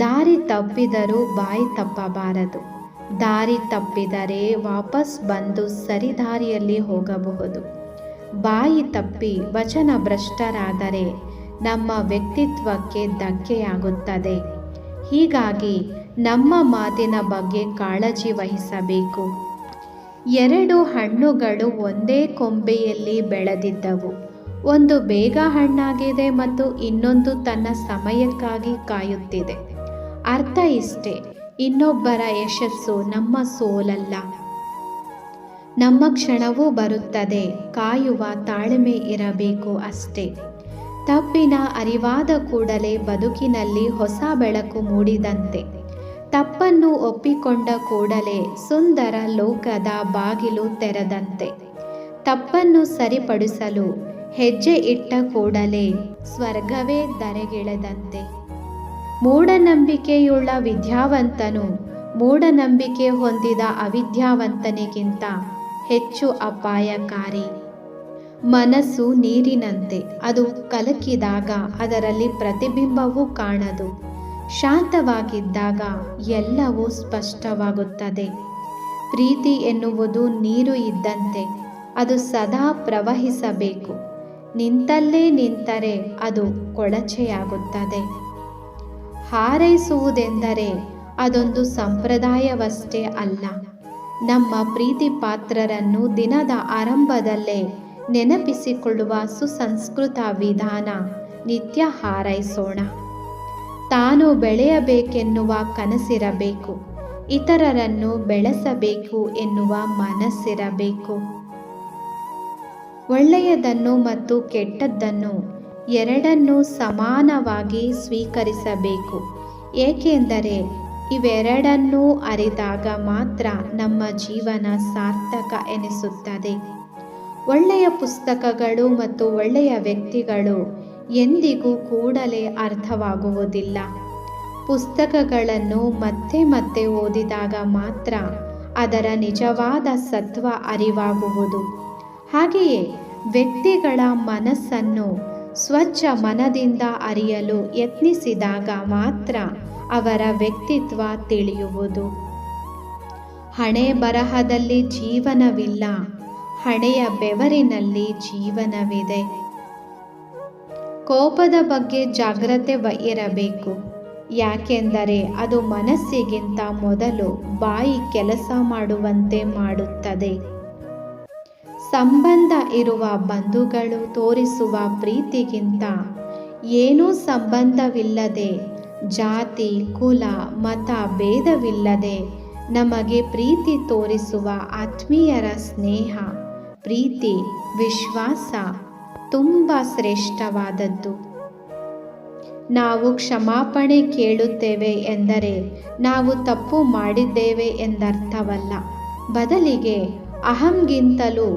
ದಾರಿ ತಪ್ಪಿದರೂ ಬಾಯಿ ತಪ್ಪಬಾರದು. ದಾರಿ ತಪ್ಪಿದರೆ ವಾಪಸ್ ಬಂದು ಸರಿದಾರಿಯಲ್ಲಿ ಹೋಗಬಹುದು. ಬಾಯಿ ತಪ್ಪಿ ವಚನ ಭ್ರಷ್ಟರಾದರೆ ನಮ್ಮ ವ್ಯಕ್ತಿತ್ವಕ್ಕೆ ಧಕ್ಕೆಯಾಗುತ್ತದೆ. ಹೀಗಾಗಿ ನಮ್ಮ ಮಾತಿನ ಬಗ್ಗೆ ಕಾಳಜಿ ವಹಿಸಬೇಕು. ಎರಡು ಹಣ್ಣುಗಳು ಒಂದೇ ಕೊಂಬೆಯಲ್ಲಿ ಬೆಳೆದಿದ್ದವು. ಒಂದು ಬೇಗ ಹಣ್ಣಾಗಿದೆ ಮತ್ತು ಇನ್ನೊಂದು ತನ್ನ ಸಮಯಕ್ಕಾಗಿ ಕಾಯುತ್ತಿದೆ. ಅರ್ಥ ಇಷ್ಟೇ. ಇನ್ನೊಬ್ಬರ ಯಶಸ್ಸು ನಮ್ಮ ಸೋಲಲ್ಲ. ನಮ್ಮ ಕ್ಷಣವೂ ಬರುತ್ತದೆ. ಕಾಯುವ ತಾಳ್ಮೆ ಇರಬೇಕು ಅಷ್ಟೇ. ತಪ್ಪಿನ ಅರಿವಾದ ಕೂಡಲೇ ಬದುಕಿನಲ್ಲಿ ಹೊಸ ಬೆಳಕು ಮೂಡಿದಂತೆ. ತಪ್ಪನ್ನು ಒಪ್ಪಿಕೊಂಡ ಕೂಡಲೇ ಸುಂದರ ಲೋಕದ ಬಾಗಿಲು ತೆರೆದಂತೆ. ತಪ್ಪನ್ನು ಸರಿಪಡಿಸಲು ಹೆಜ್ಜೆ ಇಟ್ಟ ಕೂಡಲೇ ಸ್ವರ್ಗವೇ ಧರೆಗಿಳೆದಂತೆ. ಮೂಢನಂಬಿಕೆಯುಳ್ಳ ವಿದ್ಯಾವಂತನು ಮೂಢನಂಬಿಕೆ ಹೊಂದಿದ ಅವಿದ್ಯಾವಂತನಿಗಿಂತ ಹೆಚ್ಚು ಅಪಾಯಕಾರಿ. ಮನಸ್ಸು ನೀರಿನಂತೆ, ಅದು ಕಲಕಿದಾಗ ಅದರಲ್ಲಿ ಪ್ರತಿಬಿಂಬವೂ ಕಾಣದು. ಶಾಂತವಾಗಿದ್ದಾಗ ಎಲ್ಲವೂ ಸ್ಪಷ್ಟವಾಗುತ್ತದೆ. ಪ್ರೀತಿ ಎನ್ನುವುದು ನೀರು ಇದ್ದಂತೆ, ಅದು ಸದಾ ಪ್ರವಹಿಸಬೇಕು. ನಿಂತಲ್ಲೇ ನಿಂತರೆ ಅದು ಕೊಳಚೆಯಾಗುತ್ತದೆ. ಹಾರೈಸುವುದೆಂದರೆ ಅದೊಂದು ಸಂಪ್ರದಾಯವಷ್ಟೇ ಅಲ್ಲ. ನಮ್ಮ ಪ್ರೀತಿ ಪಾತ್ರರನ್ನು ದಿನದ ಆರಂಭದಲ್ಲೇ ನೆನಪಿಸಿಕೊಳ್ಳುವ ಸುಸಂಸ್ಕೃತ ವಿಧಾನ, ನಿತ್ಯ ಹಾರೈಸೋಣ. ತಾನು ಬೆಳೆಯಬೇಕೆನ್ನುವ ಕನಸಿರಬೇಕು, ಇತರರನ್ನು ಬೆಳೆಸಬೇಕು ಎನ್ನುವ ಮನಸ್ಸಿರಬೇಕು. ಒಳ್ಳೆಯದನ್ನು ಮತ್ತು ಕೆಟ್ಟದ್ದನ್ನು ಎರಡನ್ನೂ ಸಮಾನವಾಗಿ ಸ್ವೀಕರಿಸಬೇಕು. ಏಕೆಂದರೆ ಇವೆರಡನ್ನೂ ಅರಿದಾಗ ಮಾತ್ರ ನಮ್ಮ ಜೀವನ ಸಾರ್ಥಕ ಎನಿಸುತ್ತದೆ. ಒಳ್ಳೆಯ ಪುಸ್ತಕಗಳು ಮತ್ತು ಒಳ್ಳೆಯ ವ್ಯಕ್ತಿಗಳು ಎಂದಿಗೂ ಕೂಡಲೇ ಅರ್ಥವಾಗುವುದಿಲ್ಲ. ಪುಸ್ತಕಗಳನ್ನು ಮತ್ತೆ ಮತ್ತೆ ಓದಿದಾಗ ಮಾತ್ರ ಅದರ ನಿಜವಾದ ಸತ್ವ ಅರಿವಾಗುವುದು. ಹಾಗೆಯೇ ವ್ಯಕ್ತಿಗಳ ಮನಸ್ಸನ್ನು ಸ್ವಚ್ಛ ಮನದಿಂದ ಅರಿಯಲು ಯತ್ನಿಸಿದಾಗ ಮಾತ್ರ ಅವರ ವ್ಯಕ್ತಿತ್ವ ತಿಳಿಯುವುದು. ಹಣೆ ಬರಹದಲ್ಲಿ ಜೀವನವಿಲ್ಲ, ಹಣೆಯ ಬೆವರಿನಲ್ಲಿ ಜೀವನವಿದೆ. ಕೋಪದ ಬಗ್ಗೆ ಜಾಗ್ರತೆ ಇರಬೇಕು, ಯಾಕೆಂದರೆ ಅದು ಮನಸ್ಸಿಗಿಂತ ಮೊದಲು ಬಾಯಿ ಕೆಲಸ ಮಾಡುವಂತೆ ಮಾಡುತ್ತದೆ. ಸಂಬಂಧ ಇರುವ ಬಂಧುಗಳು ತೋರಿಸುವ ಪ್ರೀತಿಗಿಂತ ಏನೂ ಸಂಬಂಧವಿಲ್ಲದೆ, ಜಾತಿ, ಕುಲ, ಮತ ಭೇದವಿಲ್ಲದೆ ನಮಗೆ ಪ್ರೀತಿ ತೋರಿಸುವ ಆತ್ಮೀಯರ ಸ್ನೇಹ, ಪ್ರೀತಿ, ವಿಶ್ವಾಸ ತುಂಬ ಶ್ರೇಷ್ಠವಾದದ್ದು. ನಾವು ಕ್ಷಮಾಪಣೆ ಕೇಳುತ್ತೇವೆ ಎಂದರೆ ನಾವು ತಪ್ಪು ಮಾಡಿದ್ದೇವೆ ಎಂದರ್ಥವಲ್ಲ. ಬದಲಿಗೆ ಅಹಂಗಿಂತಲೂ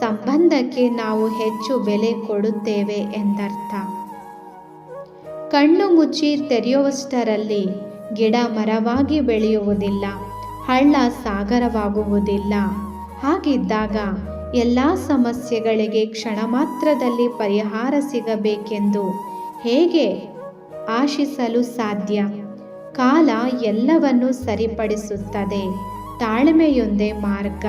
ಸಂಬಂಧಕ್ಕೆ ನಾವು ಹೆಚ್ಚು ಬೆಲೆ ಕೊಡುತ್ತೇವೆ ಎಂದರ್ಥ. ಕಣ್ಣು ಮುಚ್ಚಿ ತೆರೆಯುವಷ್ಟರಲ್ಲಿ ಗಿಡ ಮರವಾಗಿ ಬೆಳೆಯುವುದಿಲ್ಲ, ಹಳ್ಳ ಸಾಗರವಾಗುವುದಿಲ್ಲ. ಹಾಗಿದ್ದಾಗ ಎಲ್ಲ ಸಮಸ್ಯೆಗಳಿಗೆ ಕ್ಷಣ ಮಾತ್ರದಲ್ಲಿ ಪರಿಹಾರ ಸಿಗಬೇಕೆಂದು ಹೇಗೆ ಆಶಿಸಲು ಸಾಧ್ಯ? ಕಾಲ ಎಲ್ಲವನ್ನು ಸರಿಪಡಿಸುತ್ತದೆ, ತಾಳ್ಮೆಯೊಂದೇ ಮಾರ್ಗ.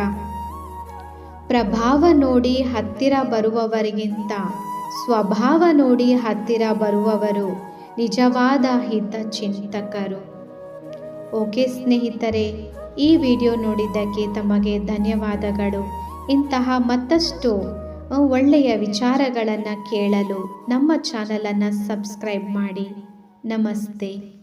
ಪ್ರಭಾವ ನೋಡಿ ಹತ್ತಿರ ಬರುವವರಿಗಿಂತ, ಸ್ವಭಾವ ನೋಡಿ ಹತ್ತಿರ ಬರುವವರು ನಿಜವಾದ ಹಿತ ಚಿಂತಕರು ಓಕೆ ಸ್ನೇಹಿತರೆ, ಈ ವಿಡಿಯೋ ನೋಡಿದ್ದಕ್ಕೆ ತಮಗೆ ಧನ್ಯವಾದಗಳು. ಇಂತಹ ಮತ್ತಷ್ಟು ಒಳ್ಳೆಯ ವಿಚಾರಗಳನ್ನು ಕೇಳಲು ನಮ್ಮ ಚಾನಲನ್ನು ಸಬ್ಸ್ಕ್ರೈಬ್ ಮಾಡಿ. ನಮಸ್ತೆ.